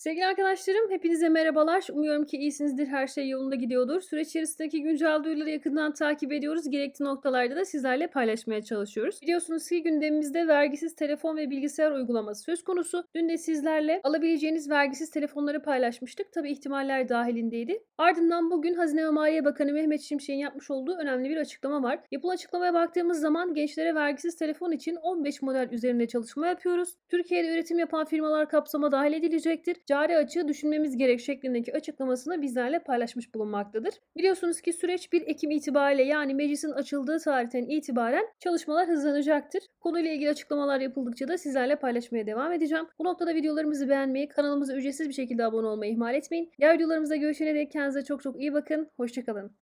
Sevgili arkadaşlarım, hepinize merhabalar. Umuyorum ki iyisinizdir, her şey yolunda gidiyordur. Süreç içerisindeki güncel duyuruları yakından takip ediyoruz. Gerekli noktalarda da sizlerle paylaşmaya çalışıyoruz. Biliyorsunuz ki gündemimizde vergisiz telefon ve bilgisayar uygulaması söz konusu. Dün de sizlerle alabileceğiniz vergisiz telefonları paylaşmıştık. Tabi ihtimaller dahilindeydi. Ardından bugün Hazine ve Maliye Bakanı Mehmet Şimşek'in yapmış olduğu önemli bir açıklama var. Yapılan açıklamaya baktığımız zaman gençlere vergisiz telefon için 15 model üzerinde çalışma yapıyoruz. Türkiye'de üretim yapan firmalar kapsama dahil edilecektir cari açığı düşünmemiz gerek şeklindeki açıklamasını bizlerle paylaşmış bulunmaktadır. Biliyorsunuz ki süreç 1 Ekim itibariyle yani meclisin açıldığı tarihten itibaren çalışmalar hızlanacaktır. Konuyla ilgili açıklamalar yapıldıkça da sizlerle paylaşmaya devam edeceğim. Bu noktada videolarımızı beğenmeyi, kanalımıza ücretsiz bir şekilde abone olmayı ihmal etmeyin. Diğer videolarımızda görüşene dek kendinize çok çok iyi bakın. Hoşçakalın.